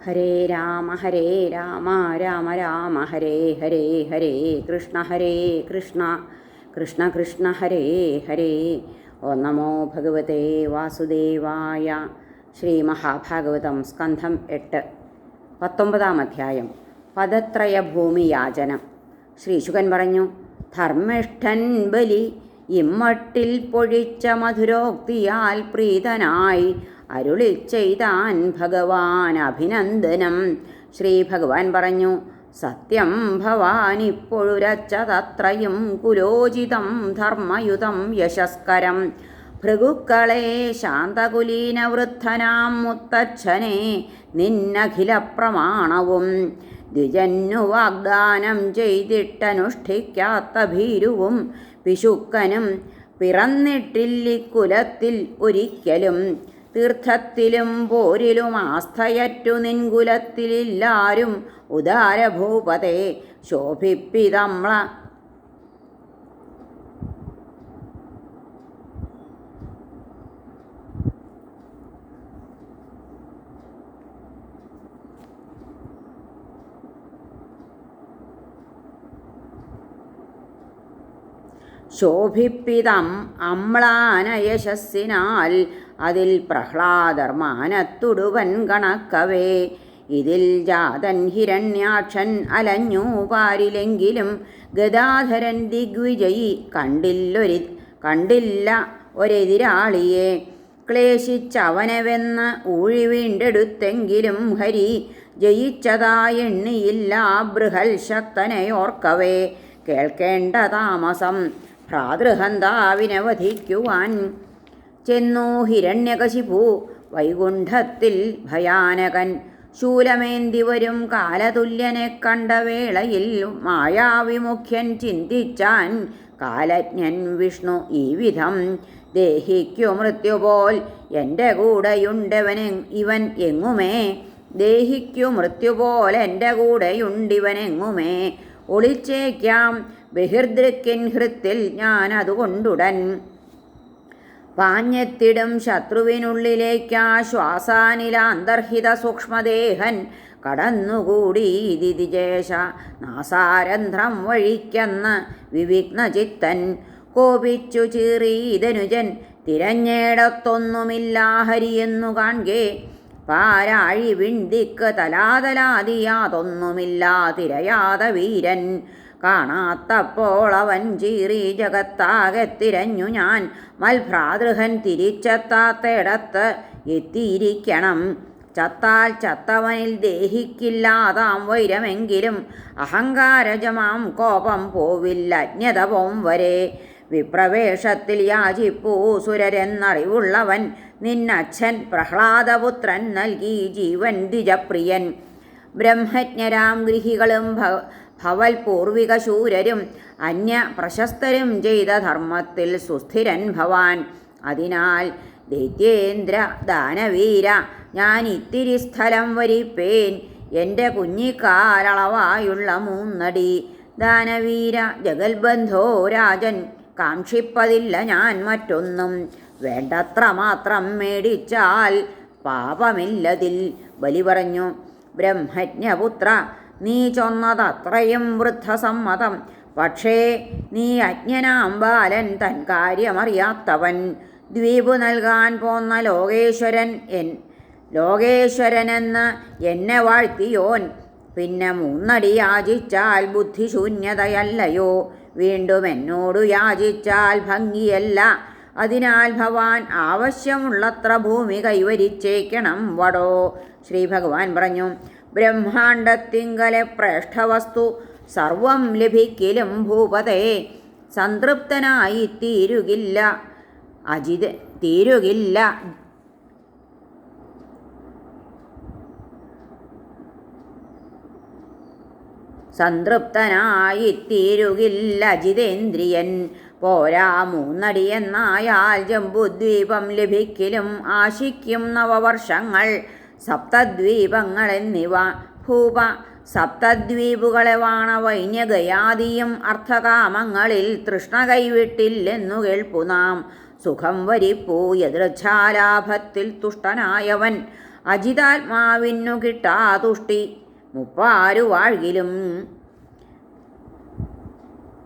ഹരേ രാമ ഹരേ രാമ രാമ രാമ ഹരേ ഹരേ ഹരേ കൃഷ്ണ ഹരേ കൃഷ്ണ കൃഷ്ണ കൃഷ്ണ ഹരേ ഹരേ. ഓ നമോ ഭഗവതേ വാസുദേവായ ശ്രീ മഹാഭാഗവതം സ്കന്ധം എട്ട് പത്തൊമ്പതാം അധ്യായം പദത്രയ ഭൂമിയാചനം ശ്രീശുകൻ പറഞ്ഞു ധർമ്മിഷ്ഠൻ ബലി ഇമ്മട്ടിൽ പൊഴിച്ച മധുരോക്തിയാൽ പ്രീതനായി അരുളി ചെയ്താൻ ഭഗവാൻ അഭിനന്ദനം. ശ്രീ ഭഗവാൻ പറഞ്ഞു സത്യം ഭവാനിപ്പൊഴുരച്ചതത്രയും കുലോചിതം ധർമ്മയുതം യശസ്കരം. ഭൃഗുക്കളെ ശാന്തകുലീനവൃദ്ധനാം മുത്തച്ഛനെ നിന്നഖില പ്രമാണവും ദ്വിജന്നു വാഗ്ദാനം ചെയ്തിട്ടനുഷ്ഠിക്കാത്ത ഭീരുവും പിശുക്കനും പിറന്നിട്ടില്ലിക്കുലത്തിൽ ഒരിക്കലും. തീർത്ഥത്തിലും പോരിലും ആസ്ഥയറ്റു നിൻകുലത്തിലില്ലാരും ഉദാരഭൂപതേ ശോഭിപ്പിതമ്ള ശോഭിപ്പിതം അമ്ലാനയശസ്സിനാൽ അതിൽ പ്രഹ്ലാദർമാനത്തുടുവൻ കണക്കവേ. ഇതിൽ ജാതൻ ഹിരണ്യാക്ഷൻ അലഞ്ഞു പാരിലെങ്കിലും ഗദാധരൻ ദിഗ്വിജയി കണ്ടില്ലൊരി കണ്ടില്ല ഒരെതിരാളിയെ. ക്ലേശിച്ചവനവെന്ന് ഊഴി വീണ്ടെടുത്തെങ്കിലും ഹരി ജയിച്ചതായെണ്ണിയില്ല ബൃഹൽ ശക്തനെയോർക്കവേ കേൾക്കേണ്ട താമസം ഭ്രാതൃഹന്താവിനെ വധിക്കുവാൻ ചെന്നു ഹിരണ്യകശിപു. വൈകുണ്ഠത്തിൽ ഭയാനകൻ. ശൂലമേന്തി വരും കാലതുല്യനെ കണ്ട വേളയിൽ മായാവിമുഖ്യൻ ചിന്തിച്ചാൻ കാലജ്ഞൻ വിഷ്ണു ഈ വിധം. ദേഹിക്കു മൃത്യുപോൽ എന്റെ കൂടെയുണ്ടവനെ ഇവൻ എങ്ങുമേ? ദേഹിക്കു മൃത്യുപോൽ എന്റെ കൂടെയുണ്ടിവനെങ്ങുമേ? ഒളിച്ചേക്കാം. ബഹിർദൃക്കിൻ ഹൃത്തിൽ ഞാൻ അതുകൊണ്ടുടൻ. പാഞ്ഞെത്തിടും ശത്രുവിനുള്ളിലേക്കാ ശ്വാസാനില അന്തർഹിത സൂക്ഷ്മദേഹൻ കടന്നുകൂടി ദിതിജേഷ നാസാരന്ധ്രം വഴിക്കെന്ന് വിവിഘ്നചിത്തൻ കോപിച്ചു ചീറീതനുജൻ തിരഞ്ഞേടത്തൊന്നുമില്ലാ ഹരിയെന്നു കാൺകേ പാരാഴി വിണ്ടിക്ക് തലാതലാതിയാതൊന്നുമില്ലാ തിരയാത വീരൻ കാണാത്തപ്പോൾ അവൻ ചീറി ജഗത്താകെ തിരഞ്ഞു ഞാൻ. മൽഭ്രാതൃഹൻ തിരിച്ചെത്താത്തയിടത്ത് എത്തിയിരിക്കണം. ചത്താൽ ചത്തവനിൽ ദേഹിക്കില്ലാതാം വൈരമെങ്കിലും അഹങ്കാരജമാം കോപം പോവില്ല. അജ്ഞതവും വരെ വിപ്രവേഷത്തിൽ യാചിപ്പൂ സുരരെന്നറിവുള്ളവൻ നിന്നച്ഛൻ പ്രഹ്ലാദപുത്രൻ നൽകി ജീവൻ ദ്വിജപ്രിയൻ. ബ്രഹ്മജ്ഞരാം ഗൃഹികളും ഭവൽ പൂർവിക ശൂരരും അന്യ പ്രശസ്തരും ചെയ്ത ധർമ്മത്തിൽ സുസ്ഥിരൻ ഭവാൻ. അതിനാൽ ദൈത്യേന്ദ്ര ദാനവീര ഞാൻ ഇത്തിരി സ്ഥലം വരിപ്പേൻ. എന്റെ കുഞ്ഞിക്കാലളവായുള്ള മൂന്നടി ദാനവീര ജഗൽബന്ധോ രാജൻ കാക്ഷിപ്പതില്ല ഞാൻ മറ്റൊന്നും. വേണ്ടത്ര മാത്രം മേടിച്ചാൽ പാപമില്ലതിൽ ബലി പറഞ്ഞു. ബ്രഹ്മജ്ഞപുത്ര നീ ചൊന്നതത്രയും വൃദ്ധസമ്മതം. പക്ഷേ നീ അജ്ഞനാം ബാലൻ തൻ കാര്യമറിയാത്തവൻ. ദ്വീപ് നൽകാൻ പോന്ന ലോകേശ്വരൻ എൻ ലോകേശ്വരനെന്ന് എന്നെ വാഴ്ത്തിയോൻ. പിന്നെ മൂന്നടി യാചിച്ചാൽ ബുദ്ധിശൂന്യതയല്ലയോ? വീണ്ടും എന്നോടു യാചിച്ചാൽ ഭംഗിയല്ല. അതിനാൽ ഭവാൻ ആവശ്യമുള്ളത്ര ഭൂമി കൈവരിച്ചേക്കണം വടോ. ശ്രീ ഭഗവാൻ പറഞ്ഞു ബ്രഹ്മാണ്ടത്തിങ്കലെ പ്രേഷ്ഠവസ്തു സർവം ലഭിക്കലും ഭൂപതേ. സംതൃപ്തനായി തീരുകില്ല അജിത് തീരുകില്ല. സംതൃപ്തനായി തീരുകില്ല ജിതേന്ദ്രിയൻ പോരാ മൂന്നടി എന്നായാൽ ജംബുദ്വീപം ലഭിക്കലും ആശിക്കും നവവർഷങ്ങൾ. സപ്തദ്വീപങ്ങൾ എന്നിവ ഭൂപ സപ്തദ്വീപുകളെ വാണ വൈന്യഗയാദിയും അർത്ഥകാമങ്ങളിൽ തൃഷ്ണ കൈവിട്ടില്ലെന്നു കേൾപ്പു നാം. സുഖം വരിപ്പൂ എതിർച്ഛാലാഭത്തിൽ തുഷ്ടനായവൻ അജിതാത്മാവിനു കിട്ടാതുഷ്ടി മുപ്പാരു വാഴ്കിലും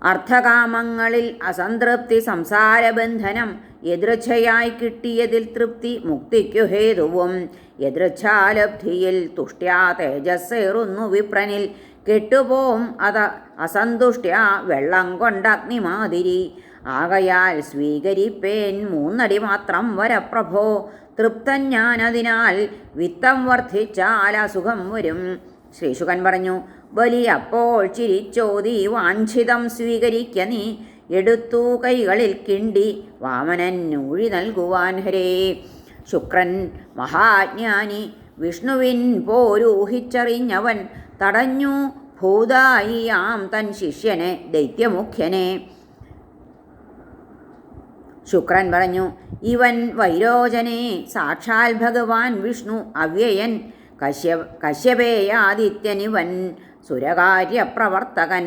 അർത്ഥകാമങ്ങളിൽ അസംതൃപ്തി സംസാരബന്ധനം എതൃച്ഛയായി കിട്ടിയതിൽ തൃപ്തി മുക്തിക്കു ഹേതുവും. എതൃച്ഛാലബ്ധിയിൽ തുഷ്ട്യാ തേജസ്സേറുന്നു വിപ്രനിൽ. കെട്ടുപോം അത അസന്തുഷ്ട്യാ വെള്ളം കൊണ്ടഗ്നിമാതിരി ആകയാൽ സ്വീകരിപ്പേൻ മൂന്നടി മാത്രം വരപ്രഭോ. തൃപ്തൻ ഞാനതിനാൽ വിത്തം വർദ്ധിച്ചാൽ അസുഖം വരും. ശ്രീശുകൻ പറഞ്ഞു ബലിയപ്പോൾ ചിരിച്ചോതി വാഞ്ചിതം സ്വീകരിക്ക നീ. എടുത്തു കൈകളിൽ കിണ്ടി വാമനൻ ഊഴി നൽകുവാൻ ഹരേ. ശുക്രൻ മഹാജ്ഞാനി വിഷ്ണുവിൻ പോരൂഹിച്ചറിഞ്ഞവൻ തടഞ്ഞു ഭൂതായിയാം തൻ ശിഷ്യനെ ദൈത്യമുഖ്യനെ. ശുക്രൻ പറഞ്ഞു ഇവൻ വൈരോചനെ സാക്ഷാൽ ഭഗവാൻ വിഷ്ണു അവ്യയൻ കശ്യ കശ്യപേയാദിത്യനിവൻ സുരകാര്യപ്രവർത്തകൻ.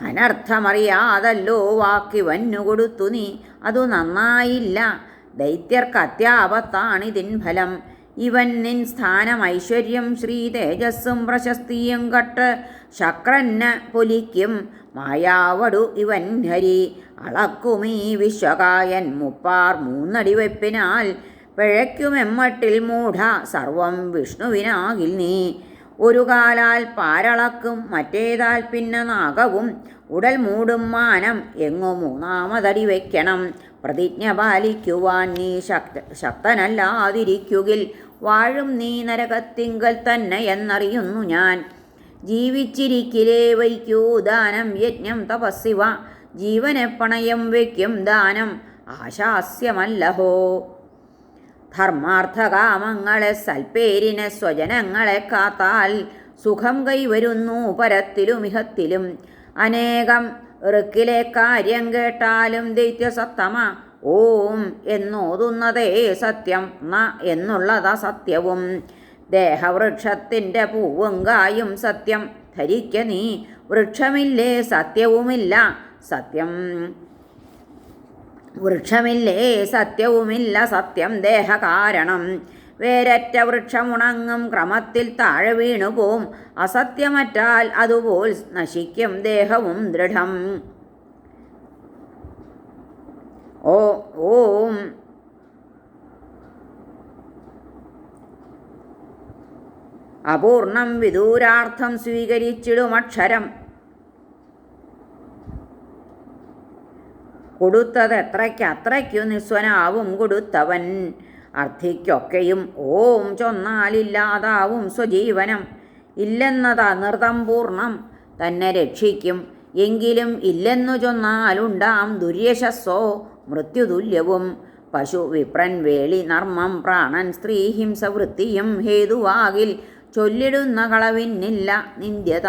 അനർത്ഥമറിയാതല്ലോ വാക്കിവന്നു കൊടുത്തു നീ. അതു നന്നായില്ല. ദൈത്യർക്ക് അത്യാപത്താണിതിൻ ഫലം. ഇവൻ നിൻ സ്ഥാനം ഐശ്വര്യം ശ്രീ തേജസ്സും പ്രശസ്തിയും കട്ട് ശക്രന് പൊലിക്കും. മായാവടു ഇവൻ ഹരി. അളക്കുമീ വിശ്വകായൻ. മുപ്പാർ മൂന്നടി വെപ്പിനാൽ പിഴയ്ക്കുമെമ്മട്ടിൽ മൂഢ സർവം വിഷ്ണുവിനാകിൽ നീ. ഒരു കാലാൽ പാരളക്കും മറ്റേതാൽ പിന്നെ നാഗവും. ഉടൽ മൂടും മാനം എങ്ങു മൂന്നാമതടി വയ്ക്കണം. പ്രതിജ്ഞ പാലിക്കുവാൻ നീ ശക്ത ശക്തനല്ലാതിരിക്കുകിൽ. വാഴും നീ നരകത്തിങ്കൽ തന്നെ എന്നറിയുന്നു ഞാൻ. ജീവിച്ചിരിക്കിലേ വയ്ക്കൂ ദാനം യജ്ഞം തപസ്സിവ. ജീവനെ പണയം വയ്ക്കും ദാനം. ആശാസ്യമല്ലഹോ. ധർമാർത്ഥകാമങ്ങളെ സൽപ്പേരിനെ സ്വജനങ്ങളെ കാത്താൽ സുഖം കൈവരുന്നു പരത്തിലും ഇഹത്തിലും. അനേകം ഋക്കിലെ കാര്യം കേട്ടാലും ദൈത്യസത്തമ. ഓം എന്നോതുന്നതേ സത്യം. ന എന്നുള്ളതാ സത്യവും ദേഹവൃക്ഷത്തിന്റെ പൂവും കായും സത്യം. ധരിക്ക നീ. വൃക്ഷമില്ലേ സത്യവുമില്ല. സത്യം. വൃക്ഷമില്ലേ സത്യവുമില്ല സത്യം ദേഹകാരണം. വേരറ്റ വൃക്ഷമുണങ്ങും ക്രമത്തിൽ താഴെ വീണുപോം അസത്യമറ്റാൽ അതുപോൽ നശിക്കും ദേഹവും ദൃഢം. ഓ ഓം. അപൂർണം വിദൂരാർത്ഥം സ്വീകരിച്ചിടുമക്ഷരം. കൊടുത്തത് എത്രയ്ക്ക്? അത്രയ്ക്കു നിസ്വനാവും കൊടുത്തവൻ. അർത്ഥിക്കൊക്കെയും ഓം ചൊന്നാലില്ലാതാവും സ്വജീവനം. ഇല്ലെന്നത് അനൃതം പൂർണം. തന്നെ രക്ഷിക്കും. എങ്കിലും ഇല്ലെന്നു ചൊന്നാലുണ്ടാം ദുര്യശസ്സോ മൃത്യുതുല്യവും. പശു വിപ്രൻ വേളി നർമ്മം പ്രാണൻ സ്ത്രീഹിംസ വൃത്തിയും ഹേതുവാകിൽ ചൊല്ലിടുന്ന കളവിന്നില്ല നിന്ദ്യത.